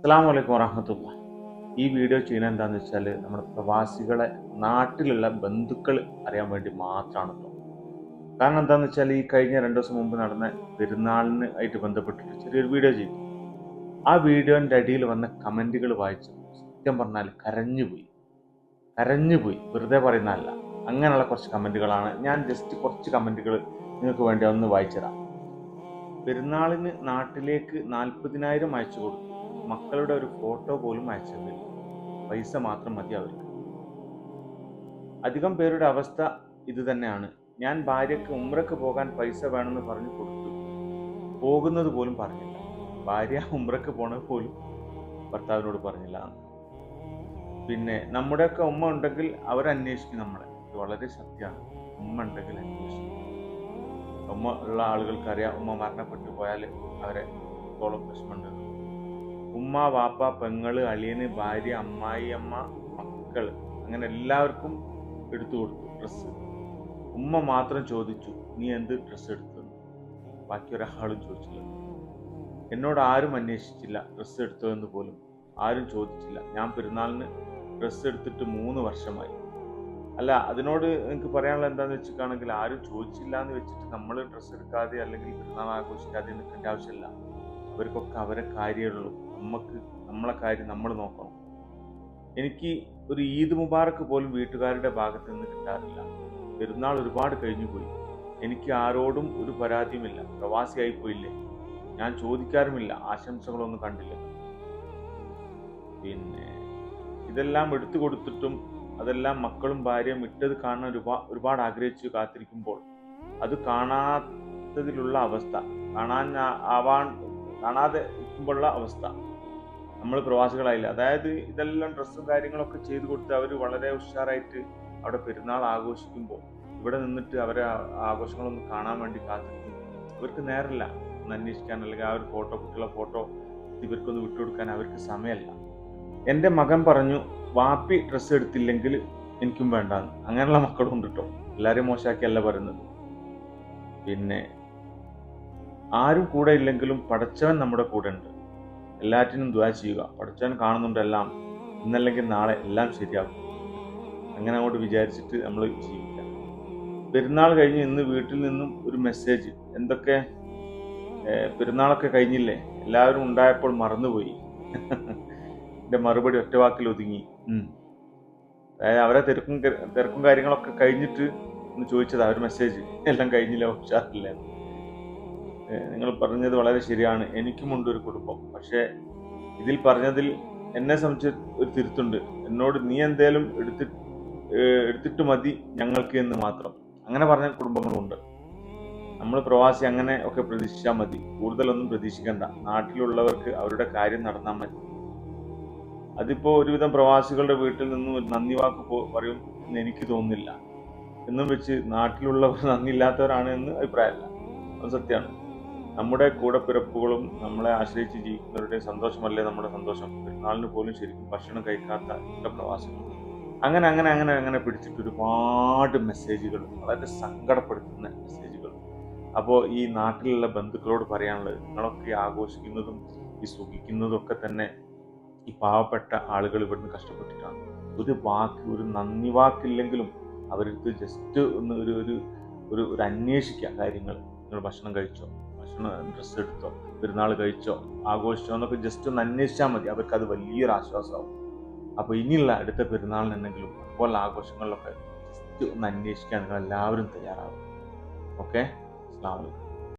അസ്സാം വലൈക്കും വറഹമത്തുള്ള ഈ വീഡിയോ ചെയ്യുന്നത് എന്താണെന്ന് വെച്ചാൽ നമ്മുടെ പ്രവാസികളെ നാട്ടിലുള്ള ബന്ധുക്കൾ അറിയാൻ വേണ്ടി മാത്രമാണ് കാരണം എന്താണെന്ന് വെച്ചാൽ ഈ കഴിഞ്ഞ രണ്ട് ദിവസം മുമ്പ് നടന്ന പെരുന്നാളിന് ആയിട്ട് ബന്ധപ്പെട്ടിട്ട് ചെറിയൊരു വീഡിയോ ചെയ്തു. ആ വീഡിയോന്റെ അടിയിൽ വന്ന കമന്റുകൾ വായിച്ചു സത്യം പറഞ്ഞാൽ കരഞ്ഞുപോയി കരഞ്ഞുപോയി വെറുതെ പറയുന്നതല്ല അങ്ങനെയുള്ള കുറച്ച് കമന്റുകളാണ് ഞാൻ ജസ്റ്റ് കുറച്ച് കമന്റുകൾ നിങ്ങൾക്ക് വേണ്ടി ഒന്ന് വായിച്ചതാണ് പെരുന്നാളിന് നാട്ടിലേക്ക് നാൽപ്പതിനായിരം അയച്ചു കൊടുത്തു. മക്കളുടെ ഒരു ഫോട്ടോ പോലും അയച്ചിട്ടില്ല പൈസ മാത്രം മതി അവർക്ക്. അധികം പേരുടെ അവസ്ഥ ഇതുതന്നെയാണ് ഞാൻ ഭാര്യയ്ക്ക് ഉമ്രക്ക് പോകാൻ പൈസ വേണമെന്ന് പറഞ്ഞു കൊടുത്തു. പോകുന്നത് പോലും പറഞ്ഞില്ല. ഭാര്യ ഉമ്രക്ക് പോണത് പോലും ഭർത്താവിനോട് പറഞ്ഞില്ല. പിന്നെ നമ്മുടെയൊക്കെ ഉമ്മ ഉണ്ടെങ്കിൽ അവരന്വേഷിക്കും നമ്മളെ. ഇത് വളരെ സത്യമാണ്. ഉമ്മ ഉണ്ടെങ്കിൽ അന്വേഷിക്കും. ഉമ്മ ഉള്ള ആളുകൾക്കറിയാം ഉമ്മ മരണപ്പെട്ടു പോയാൽ അവരെ തോളം വിഷമമുണ്ട് ഉമ്മ വാപ്പ പെങ്ങൾ അളിയന് ഭാര്യ അമ്മായി അമ്മ മക്കൾ. അങ്ങനെ എല്ലാവർക്കും എടുത്തു കൊടുത്തു ഡ്രസ്സ് ഉമ്മ മാത്രം ചോദിച്ചു നീ എന്ത് ഡ്രസ്സ് എടുത്തു ബാക്കി ഒരാളും ചോദിച്ചില്ല. എന്നോട് ആരും അന്വേഷിച്ചില്ല ഡ്രസ്സ് എടുത്തതെന്ന് പോലും. ആരും ചോദിച്ചില്ല. ഞാൻ പെരുന്നാളിന് ഡ്രസ്സ് എടുത്തിട്ട് മൂന്ന് വർഷമായി. അല്ല അതിനോട് എനിക്ക് പറയാനുള്ള എന്താണെന്ന് വെച്ചിട്ടാണെങ്കിൽ ആരും ചോദിച്ചില്ല എന്ന് വെച്ചിട്ട് നമ്മൾ ഡ്രസ്സ് എടുക്കാതെ അല്ലെങ്കിൽ പെരുന്നാൾ ആഘോഷിക്കാതെ നിൽക്കേണ്ട ആവശ്യമില്ല. അവർക്കൊക്കെ അവരെ കാര്യമുള്ളൂ നമുക്ക് നമ്മളെ കാര്യം നമ്മൾ നോക്കണം. എനിക്ക് ഒരു ഈദ് മുബാറക്ക് പോലും വീട്ടുകാരുടെ ഭാഗത്ത് നിന്ന് കിട്ടാറില്ല. പെരുന്നാൾ ഒരുപാട് കഴിഞ്ഞു പോയി. എനിക്ക് ആരോടും ഒരു പരാതിയുമില്ല. പ്രവാസിയായി പോയില്ലേ? ഞാൻ ചോദിക്കാറുമില്ല. ആശംസകളൊന്നും കണ്ടില്ല. പിന്നെ ഇതെല്ലാം എടുത്തു കൊടുത്തിട്ടും അതെല്ലാം മക്കളും ഭാര്യയും ഇട്ടത് കാണാൻ ഒരുപാ ഒരുപാട് ആഗ്രഹിച്ചു കാത്തിരിക്കുമ്പോൾ അത് കാണാത്തതിലുള്ള അവസ്ഥ. കാണാൻ ആവാൻ കാണാതെ ഇരിക്കുമ്പോഴുള്ള അവസ്ഥ. നമ്മൾ പ്രവാസികളായില്ല. അതായത് ഇതെല്ലാം ഡ്രസ്സും കാര്യങ്ങളൊക്കെ ചെയ്തു കൊടുത്ത് അവർ വളരെ ഉഷാറായിട്ട് അവിടെ പെരുന്നാൾ ആഘോഷിക്കുമ്പോൾ ഇവിടെ നിന്നിട്ട് അവരെ ആഘോഷങ്ങളൊന്നും കാണാൻ വേണ്ടി കാത്തിരിക്കും. അവർക്ക് നേരമില്ല ഒന്ന് അന്വേഷിക്കാൻ അല്ലെങ്കിൽ ആ ഒരു ഫോട്ടോ കുട്ടികളെ ഫോട്ടോ ഇവർക്കൊന്ന് വിട്ടുകൊടുക്കാൻ അവർക്ക് സമയമല്ല എന്റെ മകൻ പറഞ്ഞു വാപ്പി ഡ്രസ്സ് എടുത്തില്ലെങ്കിൽ എനിക്കും വേണ്ടാന്ന്. അങ്ങനെയുള്ള മക്കളും ഉണ്ട് കേട്ടോ എല്ലാവരെയും മോശമാക്കിയല്ല പറയുന്നത്. പിന്നെ ആരും കൂടെ ഇല്ലെങ്കിലും പടച്ചവൻ നമ്മുടെ കൂടെ ഉണ്ട് എല്ലാറ്റിനും ദ്വാ ചെയ്യുക. പടച്ചവൻ കാണുന്നുണ്ട് എല്ലാം ഇന്നല്ലെങ്കിൽ നാളെ എല്ലാം ശരിയാകും. അങ്ങനെ അങ്ങോട്ട് വിചാരിച്ചിട്ട് നമ്മൾ ജീവിക്കാം പെരുന്നാൾ കഴിഞ്ഞ് ഇന്ന് വീട്ടിൽ നിന്നും ഒരു മെസ്സേജ് എന്തൊക്കെ പെരുന്നാളൊക്കെ കഴിഞ്ഞില്ലേ? എല്ലാവരും ഉണ്ടായപ്പോൾ മറന്നുപോയി. എന്റെ മറുപടി ഒറ്റ വാക്കിൽ ഒതുങ്ങി. അതായത് അവരെ തിരക്കും തിരക്കും കാര്യങ്ങളൊക്കെ കഴിഞ്ഞിട്ട് ഒന്ന് ചോദിച്ചതാ ഒരു മെസ്സേജ് എല്ലാം കഴിഞ്ഞില്ല? ഉഷാറില്ല? നിങ്ങൾ പറഞ്ഞത് വളരെ ശരിയാണ്. എനിക്കുമുണ്ട് ഒരു കുടുംബം. പക്ഷേ ഇതിൽ പറഞ്ഞതിൽ എന്നെ സംബന്ധിച്ച് ഒരു തിരുത്തുണ്ട്. എന്നോട് നീ എന്തേലും എടുത്തി എടുത്തിട്ട് മതി ഞങ്ങൾക്ക് എന്ന് മാത്രം. അങ്ങനെ പറഞ്ഞ കുടുംബങ്ങളുണ്ട്. നമ്മൾ പ്രവാസി അങ്ങനെ ഒക്കെ പ്രതീക്ഷിച്ചാൽ മതി. കൂടുതലൊന്നും പ്രതീക്ഷിക്കണ്ട. നാട്ടിലുള്ളവർക്ക് അവരുടെ കാര്യം നടന്നാൽ മതി. അതിപ്പോൾ ഒരുവിധം പ്രവാസികളുടെ വീട്ടിൽ നിന്നും ഒരു നന്ദി വാക്ക് പറയും എന്ന് എനിക്ക് തോന്നുന്നില്ല. എന്നും വെച്ച് നാട്ടിലുള്ളവർ നന്ദിയില്ലാത്തവരാണ് എന്ന് അഭിപ്രായമല്ല. അത് സത്യമാണ്. നമ്മുടെ കൂടപ്പിറപ്പുകളും നമ്മളെ ആശ്രയിച്ച് ജീവിക്കുന്നവരുടെ സന്തോഷമല്ലേ നമ്മുടെ സന്തോഷം? പെരുന്നാളിന് പോലും ശരിക്കും ഭക്ഷണം കഴിക്കാത്ത ഇഷ്ട പ്രവാസികൾ അങ്ങനെ അങ്ങനെ അങ്ങനെ അങ്ങനെ പിടിച്ചിട്ട് ഒരുപാട് മെസ്സേജുകൾ വളരെ സങ്കടപ്പെടുത്തുന്ന മെസ്സേജുകൾ അപ്പോൾ ഈ നാട്ടിലുള്ള ബന്ധുക്കളോട് പറയാനുള്ളത് നിങ്ങളൊക്കെ ആഘോഷിക്കുന്നതും ഈ സുഖിക്കുന്നതും ഒക്കെ തന്നെ ഈ പാവപ്പെട്ട ആളുകൾ ഇവിടുന്ന് കഷ്ടപ്പെട്ടിട്ടാണ്. ഒരു വാക്ക് ഒരു നന്ദി വാക്കില്ലെങ്കിലും അവർക്ക് ജസ്റ്റ് ഒന്ന് ഒരു ഒരു ഒരു അന്വേഷിക്കുക കാര്യങ്ങൾ. നിങ്ങൾ ഭക്ഷണം കഴിച്ചോ? ഭക്ഷണം ഡ്രസ്സ് എടുത്തോ പെരുന്നാൾ കഴിച്ചോ ആഘോഷിച്ചോ എന്നൊക്കെ ജസ്റ്റ് ഒന്ന് അന്വേഷിച്ചാൽ മതി. അവർക്ക് അത് വലിയൊരു ആശ്വാസമാവും അപ്പോൾ ഇനിയുള്ള അടുത്ത പെരുന്നാളിനെന്തെങ്കിലും അതുപോലുള്ള ആഘോഷങ്ങളിലൊക്കെ ജസ്റ്റ് ഒന്ന് അന്വേഷിക്കാൻ നിങ്ങൾ എല്ലാവരും തയ്യാറാവും ഓക്കെ അസ്സാം വലൈക്കും